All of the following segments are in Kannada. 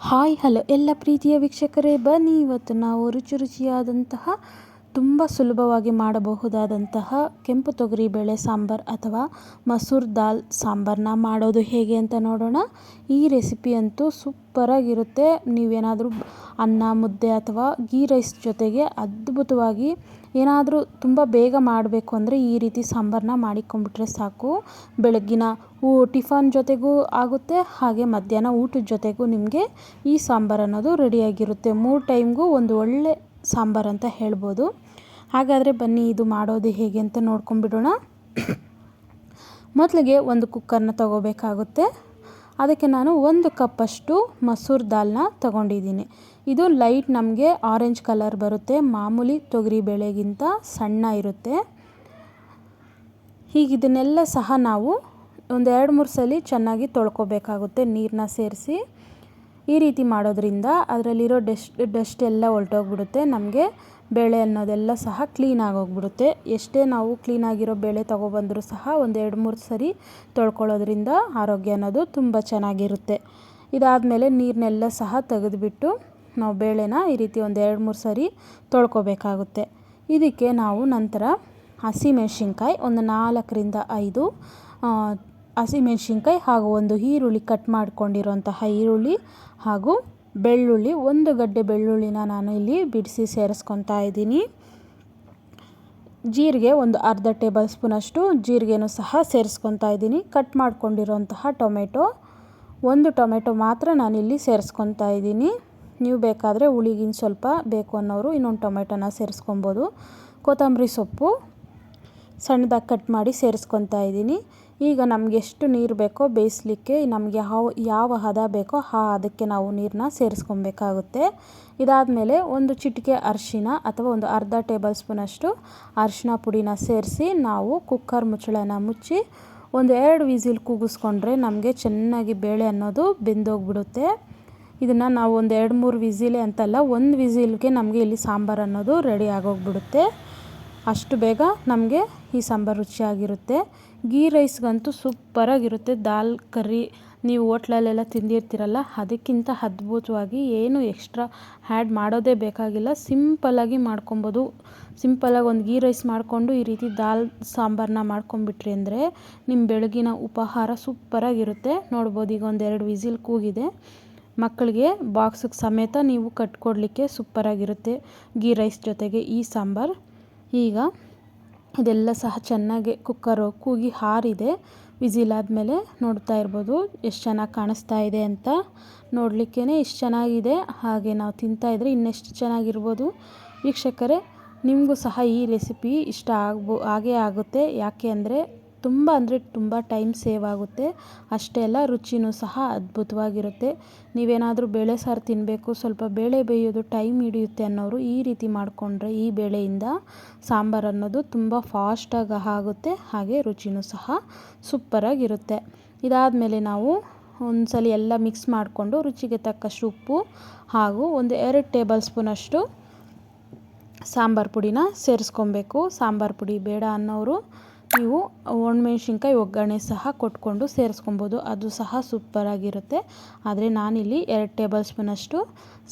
ಹಾಯ್ ಹಲೋ ಎಲ್ಲ ಪ್ರೀತಿಯ ವೀಕ್ಷಕರೇ ಬನ್ನಿ ಇವತ್ತು ನಾವು ರುಚಿ ರುಚಿಯಾದಂತಹ ತುಂಬ ಸುಲಭವಾಗಿ ಮಾಡಬಹುದಾದಂತಹ ಕೆಂಪು ತೊಗರಿ ಬೇಳೆ ಸಾಂಬಾರು ಅಥವಾ ಮಸೂರ್ ದಾಲ್ ಸಾಂಬಾರನ್ನ ಮಾಡೋದು ಹೇಗೆ ಅಂತ ನೋಡೋಣ. ಈ ರೆಸಿಪಿ ಅಂತೂ ಸೂಪರಾಗಿರುತ್ತೆ. ನೀವೇನಾದರೂ ಅನ್ನ, ಮುದ್ದೆ ಅಥವಾ ಗೀ ರೈಸ್ ಜೊತೆಗೆ ಅದ್ಭುತವಾಗಿ ಏನಾದರೂ ತುಂಬ ಬೇಗ ಮಾಡಬೇಕು ಅಂದರೆ ಈ ರೀತಿ ಸಾಂಬಾರನ್ನ ಮಾಡಿಕೊಂಡ್ಬಿಟ್ರೆ ಸಾಕು. ಬೆಳಗ್ಗಿನ ಊ ಟಿಫನ್ ಜೊತೆಗೂ ಆಗುತ್ತೆ, ಹಾಗೆ ಮಧ್ಯಾಹ್ನ ಊಟದ ಜೊತೆಗೂ ನಿಮಗೆ ಈ ಸಾಂಬಾರು ಅನ್ನೋದು ರೆಡಿಯಾಗಿರುತ್ತೆ. ಮೂರು ಟೈಮ್ಗೂ ಒಂದು ಒಳ್ಳೆ ಸಾಂಬಾರು ಅಂತ ಹೇಳ್ಬೋದು. ಹಾಗಾದರೆ ಬನ್ನಿ ಇದು ಮಾಡೋದು ಹೇಗೆ ಅಂತ ನೋಡ್ಕೊಂಬಿಡೋಣ ಮೊದಲಿಗೆ ಒಂದು ಕುಕ್ಕರ್ನ ತಗೋಬೇಕಾಗುತ್ತೆ. ಅದಕ್ಕೆ ನಾನು ಒಂದು ಕಪ್ಪಷ್ಟು ಮಸೂರ್ ದಾಲ್ನ ತಗೊಂಡಿದ್ದೀನಿ. ಇದು ಲೈಟ್ ನಮಗೆ ಆರೆಂಜ್ ಕಲರ್ ಬರುತ್ತೆ. ಮಾಮೂಲಿ ತೊಗರಿ ಬೇಳೆಗಿಂತ ಸಣ್ಣ ಇರುತ್ತೆ. ಹೀಗಿದನ್ನೆಲ್ಲ ಸಹ ನಾವು ಒಂದು ಎರಡು ಮೂರು ಸಲ ಚೆನ್ನಾಗಿ ತೊಳ್ಕೊಬೇಕಾಗುತ್ತೆ ನೀರನ್ನ ಸೇರಿಸಿ. ಈ ರೀತಿ ಮಾಡೋದ್ರಿಂದ ಅದರಲ್ಲಿರೋ ಡೆಸ್ಟ್, ಡಸ್ಟ್ ಎಲ್ಲ ಹೊರ್ಟೋಗ್ಬಿಡುತ್ತೆ ನಮಗೆ ಬೇಳೆ ಅನ್ನೋದೆಲ್ಲ ಸಹ ಕ್ಲೀನಾಗಿ ಹೋಗ್ಬಿಡುತ್ತೆ ಎಷ್ಟೇ ನಾವು ಕ್ಲೀನಾಗಿರೋ ಬೇಳೆ ತೊಗೊಬಂದರೂ ಸಹ ಒಂದು ಎರಡು ಮೂರು ಸರಿ ತೊಳ್ಕೊಳ್ಳೋದ್ರಿಂದ ಆರೋಗ್ಯ ಅನ್ನೋದು ತುಂಬ ಚೆನ್ನಾಗಿರುತ್ತೆ. ಇದಾದಮೇಲೆ ನೀರನ್ನೆಲ್ಲ ಸಹ ತೆಗೆದುಬಿಟ್ಟು ನಾವು ಬೇಳೆನ ಈ ರೀತಿ ಒಂದು ಎರಡು ಮೂರು ಸರಿ ತೊಳ್ಕೊಬೇಕಾಗುತ್ತೆ. ಇದಕ್ಕೆ ನಾವು ನಂತರ ಹಸಿಮೆಣ್ಸಿನ್ಕಾಯಿ ಒಂದು ನಾಲ್ಕರಿಂದ ಐದು ಹಸಿಮೆಣ್ಸಿನ್ಕಾಯಿ ಹಾಗೂ ಒಂದು ಈರುಳ್ಳಿ ಕಟ್ ಮಾಡ್ಕೊಂಡಿರೋಂತಹ ಈರುಳ್ಳಿ ಹಾಗೂ ಬೆಳ್ಳುಳ್ಳಿ, ಒಂದು ಗಡ್ಡೆ ಬೆಳ್ಳುಳ್ಳಿನ ನಾನು ಇಲ್ಲಿ ಬಿಡಿಸಿ ಸೇರಿಸ್ಕೊತಾ ಇದ್ದೀನಿ. ಜೀರಿಗೆ ಒಂದು ಅರ್ಧ ಟೇಬಲ್ ಸ್ಪೂನಷ್ಟು ಜೀರಿಗೆನೂ ಸಹ ಸೇರಿಸ್ಕೊತಾ ಇದ್ದೀನಿ. ಕಟ್ ಮಾಡ್ಕೊಂಡಿರೋಂತಹ ಟೊಮೆಟೊ, ಒಂದು ಟೊಮೆಟೊ ಮಾತ್ರ ನಾನಿಲ್ಲಿ ಸೇರಿಸ್ಕೊತಾ ಇದ್ದೀನಿ. ನೀವು ಬೇಕಾದರೆ ಹುಳಿಗಿನ ಸ್ವಲ್ಪ ಬೇಕು ಅನ್ನೋರು ಇನ್ನೊಂದು ಟೊಮೆಟೊನ ಸೇರಿಸ್ಕೊಬೋದು. ಕೊತ್ತಂಬರಿ ಸೊಪ್ಪು ಸಣ್ಣದಾಗಿ ಕಟ್ ಮಾಡಿ ಸೇರಿಸ್ಕೊತಾ ಇದ್ದೀನಿ. ಈಗ ನಮಗೆ ಎಷ್ಟು ನೀರು ಬೇಕೋ ಬೇಯಿಸ್ಲಿಕ್ಕೆ ನಮಗೆ ಯಾವ ಯಾವ ಹದ ಬೇಕೋ ಆ ಅದಕ್ಕೆ ನಾವು ನೀರನ್ನ ಸೇರಿಸ್ಕೊಬೇಕಾಗುತ್ತೆ. ಇದಾದಮೇಲೆ ಒಂದು ಚಿಟಿಕೆ ಅರಿಶಿನ ಅಥವಾ ಒಂದು ಅರ್ಧ ಟೇಬಲ್ ಸ್ಪೂನಷ್ಟು ಅರಿಶಿನ ಪುಡಿನ ಸೇರಿಸಿ ನಾವು ಕುಕ್ಕರ್ ಮುಚ್ಚಳನ ಮುಚ್ಚಿ ಒಂದು ಎರಡು ವಿಸಿಲ್ ಕೂಗಿಸ್ಕೊಂಡ್ರೆ ನಮಗೆ ಚೆನ್ನಾಗಿ ಬೇಳೆ ಅನ್ನೋದು ಬೆಂದೋಗ್ಬಿಡುತ್ತೆ. ಇದನ್ನು ನಾವು ಒಂದು ಎರಡು ಮೂರು ವಿಸಿಲೆ ಅಂತಲ್ಲ, ಒಂದು ವಿಸಿಲ್ಗೆ ನಮಗೆ ಇಲ್ಲಿ ಸಾಂಬಾರು ಅನ್ನೋದು ರೆಡಿ ಆಗೋಗ್ಬಿಡುತ್ತೆ. ಅಷ್ಟು ಬೇಗ ನಮಗೆ ಈ ಸಾಂಬಾರು ರುಚಿಯಾಗಿರುತ್ತೆ. ಗೀ ರೈಸ್ಗಂತೂ ಸೂಪರಾಗಿರುತ್ತೆ. ದಾಲ್, ಕರ್ರಿ, ನೀವು ಹೋಟ್ಲಲ್ಲೆಲ್ಲ ತಿಂದಿರ್ತೀರಲ್ಲ, ಅದಕ್ಕಿಂತ ಅದ್ಭುತವಾಗಿ ಏನು ಎಕ್ಸ್ಟ್ರಾ ಆ್ಯಡ್ ಮಾಡೋದೇ ಬೇಕಾಗಿಲ್ಲ. ಸಿಂಪಲ್ಲಾಗಿ ಮಾಡ್ಕೊಬೋದು. ಸಿಂಪಲ್ಲಾಗಿ ಒಂದು ಗೀ ರೈಸ್ ಮಾಡಿಕೊಂಡು ಈ ರೀತಿ ದಾಲ್ ಸಾಂಬಾರನ್ನ ಮಾಡ್ಕೊಂಬಿಟ್ರಿ ಅಂದರೆ ನಿಮ್ಮ ಬೆಳಗಿನ ಉಪಹಾರ ಸೂಪರಾಗಿರುತ್ತೆ. ನೋಡ್ಬೋದು ಈಗ ಒಂದೆರಡು ವಿಸಿಲ್ ಕೂಗಿದೆ. ಮಕ್ಕಳಿಗೆ ಬಾಕ್ಸಿಗೆ ಸಮೇತ ನೀವು ಕಟ್ಕೊಡ್ಲಿಕ್ಕೆ ಸೂಪರಾಗಿರುತ್ತೆ ಗೀ ರೈಸ್ ಜೊತೆಗೆ ಈ ಸಾಂಬಾರು. ಈಗ ಇದೆಲ್ಲ ಸಹ ಚೆನ್ನಾಗಿ ಕುಕ್ಕರು ಕೂಗಿ ಹಾರಿದೆ. ವಿಸಿಲಾದಮೇಲೆ ನೋಡ್ತಾ ಇರ್ಬೋದು ಎಷ್ಟು ಚೆನ್ನಾಗಿ ಕಾಣಿಸ್ತಾ ಇದೆ ಅಂತ. ನೋಡಲಿಕ್ಕೇ ಇಷ್ಟು ಚೆನ್ನಾಗಿದೆ. ಹಾಗೆ ನಾವು ತಿಂತಾಯಿದ್ರೆ ಇನ್ನೆಷ್ಟು ಚೆನ್ನಾಗಿರ್ಬೋದು. ವೀಕ್ಷಕರೇ, ನಿಮಗೂ ಸಹ ಈ ರೆಸಿಪಿ ಇಷ್ಟ ಆಗ್ಬೋ ಆಗೇ ಆಗುತ್ತೆ. ಯಾಕೆ ಅಂದರೆ ತುಂಬ ಅಂದರೆ ತುಂಬ ಟೈಮ್ ಸೇವ್ ಆಗುತ್ತೆ. ಅಷ್ಟೇ ಅಲ್ಲ, ರುಚಿನೂ ಸಹ ಅದ್ಭುತವಾಗಿರುತ್ತೆ. ನೀವೇನಾದರೂ ಬೇಳೆ ಸಾರು ತಿನ್ನಬೇಕು ಸ್ವಲ್ಪ ಬೇಳೆ ಬೇಯೋದು ಟೈಮ್ ಹಿಡಿಯುತ್ತೆ ಅನ್ನೋರು ಈ ರೀತಿ ಮಾಡಿಕೊಂಡ್ರೆ ಈ ಬೇಳೆಯಿಂದ ಸಾಂಬಾರು ಅನ್ನೋದು ತುಂಬ ಫಾಸ್ಟಾಗಿ ಆಗುತ್ತೆ, ಹಾಗೆ ರುಚಿನೂ ಸಹ ಸೂಪರಾಗಿರುತ್ತೆ ಇದಾದಮೇಲೆ ನಾವು ಒಂದ್ಸಲಿ ಸಲ ಎಲ್ಲ ಮಿಕ್ಸ್ ಮಾಡಿಕೊಂಡು ರುಚಿಗೆ ತಕ್ಕಷ್ಟು ಉಪ್ಪು ಹಾಗೂ ಒಂದು ಎರಡು ಟೇಬಲ್ ಸ್ಪೂನಷ್ಟು ಸಾಂಬಾರು ಪುಡಿನ ಸೇರಿಸ್ಕೊಬೇಕು. ಸಾಂಬಾರು ಪುಡಿ ಬೇಡ ಅನ್ನೋರು ನೀವು ಒಣಮೆಣ್ಸಿನ್ಕಾಯಿ ಒಗ್ಗರಣೆ ಸಹ ಕೊಟ್ಕೊಂಡು ಸೇರಿಸ್ಕೊಬೋದು. ಅದು ಸಹ ಸೂಪರಾಗಿರುತ್ತೆ ಆದರೆ ನಾನಿಲ್ಲಿ ಎರಡು ಟೇಬಲ್ ಸ್ಪೂನಷ್ಟು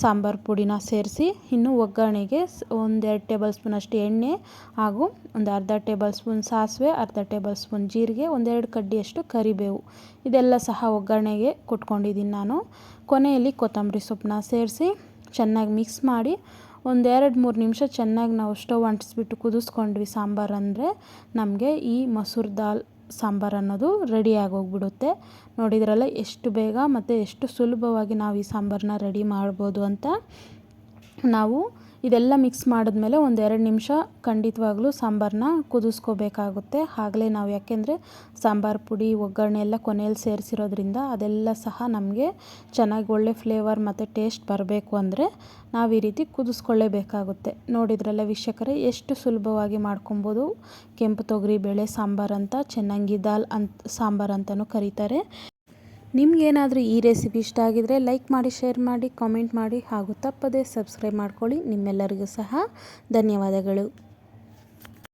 ಸಾಂಬಾರು ಪುಡಿನ ಸೇರಿಸಿ, ಇನ್ನು ಒಗ್ಗರಣೆಗೆ ಒಂದೆರಡು ಟೇಬಲ್ ಸ್ಪೂನಷ್ಟು ಎಣ್ಣೆ ಹಾಗೂ ಒಂದು ಅರ್ಧ ಟೇಬಲ್ ಸ್ಪೂನ್ ಸಾಸಿವೆ, ಅರ್ಧ ಟೇಬಲ್ ಸ್ಪೂನ್ ಜೀರಿಗೆ ಒಂದೆರಡು ಕಡ್ಡಿಯಷ್ಟು ಕರಿಬೇವು. ಇದೆಲ್ಲ ಸಹ ಒಗ್ಗರಣೆಗೆ ಕೊಟ್ಕೊಂಡಿದ್ದೀನಿ ನಾನು. ಕೊನೆಯಲ್ಲಿ ಕೊತ್ತಂಬರಿ ಸೊಪ್ಪನ್ನ ಸೇರಿಸಿ, ಚೆನ್ನಾಗಿ ಮಿಕ್ಸ್ ಮಾಡಿ ಒಂದೆರಡು ಮೂರು ನಿಮಿಷ ಚೆನ್ನಾಗಿ ನಾವು ಸ್ಟವ್ ಅಂಟಿಸ್ಬಿಟ್ಟು ಕುದಿಸ್ಕೊಂಡ್ವಿ ಸಾಂಬಾರು ಅಂದರೆ. ನಮಗೆ ಈ ಮೊಸರು ದಾಲ್ ಸಾಂಬಾರು ಅನ್ನೋದು ರೆಡಿ ಆಗೋಗ್ಬಿಡುತ್ತೆ. ನೋಡಿದ್ರಲ್ಲ ಎಷ್ಟು ಬೇಗ ಮತ್ತು ಎಷ್ಟು ಸುಲಭವಾಗಿ ನಾವು ಈ ಸಾಂಬಾರನ್ನ ರೆಡಿ ಮಾಡ್ಬೋದು ಅಂತ. ನಾವು ಇದೆಲ್ಲ ಮಿಕ್ಸ್ ಮಾಡಿದ್ಮೇಲೆ ಒಂದು ಎರಡು ನಿಮಿಷ ಖಂಡಿತವಾಗ್ಲೂ ಸಾಂಬಾರನ್ನ ಕುದಿಸ್ಕೋಬೇಕಾಗುತ್ತೆ. ಆಗಲೇ ನಾವು ಯಾಕೆಂದರೆ ಸಾಂಬಾರು ಪುಡಿ, ಒಗ್ಗರಣೆ ಎಲ್ಲ ಕೊನೆಯಲ್ಲಿ ಸೇರಿಸಿರೋದ್ರಿಂದ ಅದೆಲ್ಲ ಸಹ ನಮಗೆ ಚೆನ್ನಾಗಿ ಒಳ್ಳೆ ಫ್ಲೇವರ್ ಮತ್ತು ಟೇಸ್ಟ್ ಬರಬೇಕು ಅಂದರೆ ನಾವು ಈ ರೀತಿ ಕುದಿಸ್ಕೊಳ್ಳೇಬೇಕಾಗುತ್ತೆ. ನೋಡಿದ್ರಲ್ಲ ವೀಕ್ಷಕರೇ, ಎಷ್ಟು ಸುಲಭವಾಗಿ ಮಾಡ್ಕೊಬೋದು ಕೆಂಪು ತೊಗರಿ, ಬೇಳೆ ಸಾಂಬಾರು ಅಂತ, ಚೆನ್ನಂಗಿ ದಾಲ್ ಅಂತ ಸಾಂಬಾರು ಅಂತಲೂ ಕರೀತಾರೆ. ನಿಮಗೇನಾದರೂ ಈ ರೆಸಿಪಿ ಇಷ್ಟ ಆಗಿದರೆ ಲೈಕ್ ಮಾಡಿ, ಶೇರ್ ಮಾಡಿ, ಕಾಮೆಂಟ್ ಮಾಡಿ ಹಾಗೂ ತಪ್ಪದೇ ಸಬ್ಸ್ಕ್ರೈಬ್ ಮಾಡ್ಕೊಳ್ಳಿ. ನಿಮ್ಮೆಲ್ಲರಿಗೂ ಸಹ ಧನ್ಯವಾದಗಳು.